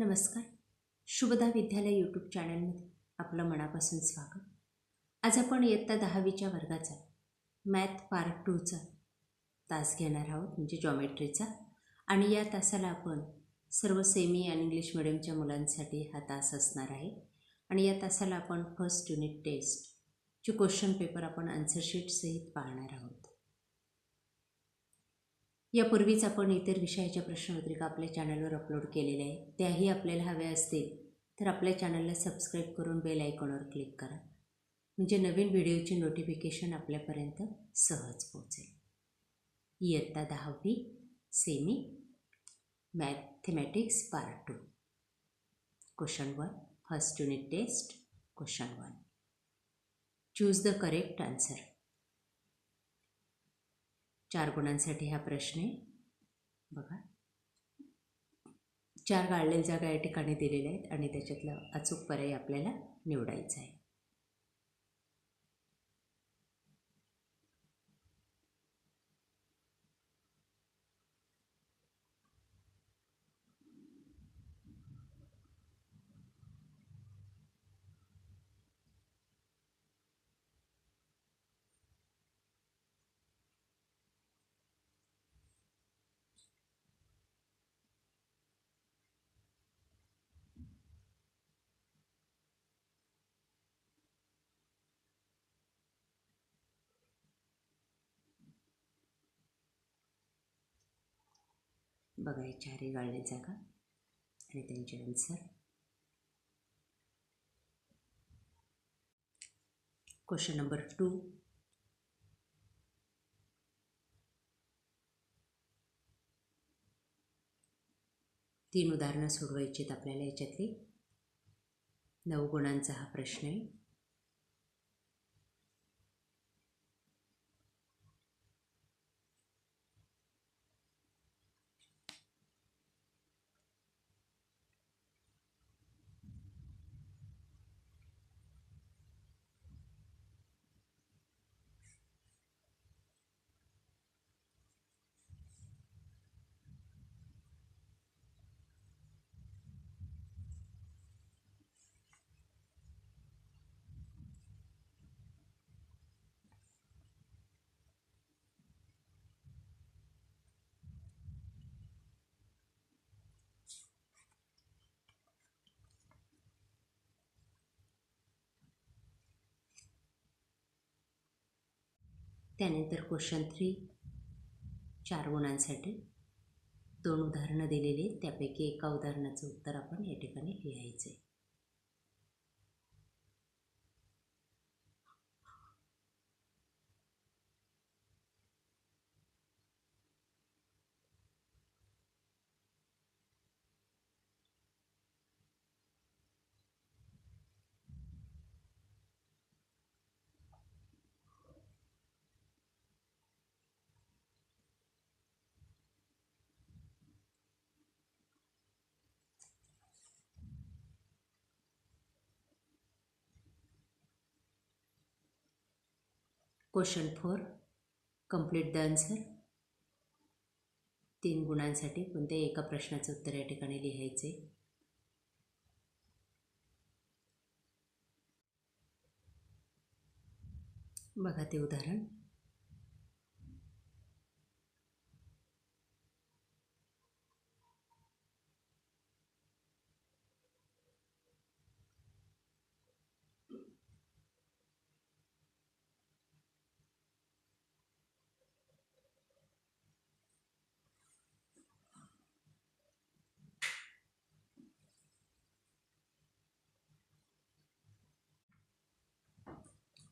नमस्कार. शुभदा विद्यालय यूट्यूब चॅनलमध्ये आपलं मनापासून स्वागत. आज आपण इयत्ता दहावीच्या वर्गाचा मॅथ पार्ट टूचा तास घेणार आहोत म्हणजे जॉमेट्रीचा आणि या तासाला आपण सर्व सेमी आणि इंग्लिश मिडियमच्या मुलांसाठी हा तास असणार आहे. आणि या तासाला आपण फर्स्ट युनिट टेस्टचे क्वेश्चन पेपर आपण आन्सरशीटसहित पाहणार आहोत. यापूर्वीच आपण इतर विषयाच्या प्रश्नपत्रिका आपल्या चॅनलवर अपलोड केलेल्या आहेत. त्याही आपल्याला हव्या असतील तर आपल्या चॅनलला सबस्क्राईब करून बेल आयकॉनवर क्लिक करा. म्हणजे नवीन व्हिडिओची नोटिफिकेशन आपल्यापर्यंत सहज पोहोचेल. इयत्ता दहावी semi mathematics part two question one first unit test question one choose the correct answer चार गुणांसाठी हा प्रश्न आहे. बघा. चार गाळलेल्या जागा या ठिकाणी दिलेल्या आहेत आणि त्याच्यातला अचूक पर्याय आपल्याला निवडायचा आहे. बघा हे चारही गाळले जागा आणि त्यांचे आन्सर क्वेश्चन नंबर टू तीन उदाहरणं सोडवायची आहेत आपल्याला याच्यातली. नऊ गुणांचा हा प्रश्न आहे. त्यानंतर क्वेश्चन थ्री चार गुणांसाठी दोन उदाहरणं दिलेली आहेत. त्यापैकी एका उदाहरणाचं उत्तर आपण या ठिकाणी लिहायचं आहे question four complete the answer. तीन गुणांसाठी कोणत्याही एका प्रश्नाचं उत्तर या ठिकाणी लिहायचे. बघा ते उदाहरण.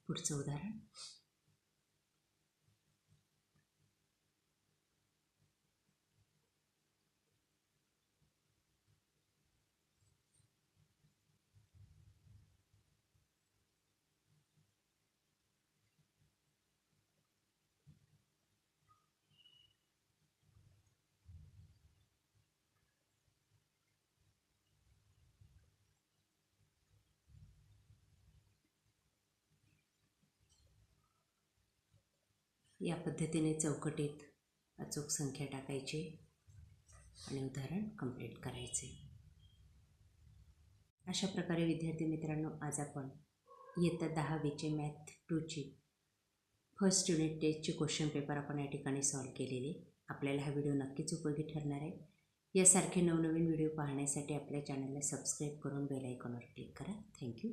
पुढचं उदाहरण. या पद्धतीने चौकटीत अचूक संख्या टाकायची आणि उदाहरण कंप्लीट करायचे. अशा प्रकारे विद्यार्थी मित्रांनो आज आपण इयत्ता दहावीचे मॅथ टूची फर्स्ट युनिट टेस्टचे क्वेश्चन पेपर आपण या ठिकाणी सॉल्व केलेले. आपल्याला हा व्हिडिओ नक्कीच उपयोगी ठरणार आहे. यासारखे नवनवीन व्हिडिओ पाहण्यासाठी आपल्या चॅनलला सबस्क्राईब करून बेल आयकॉनवर क्लिक करा. थँक्यू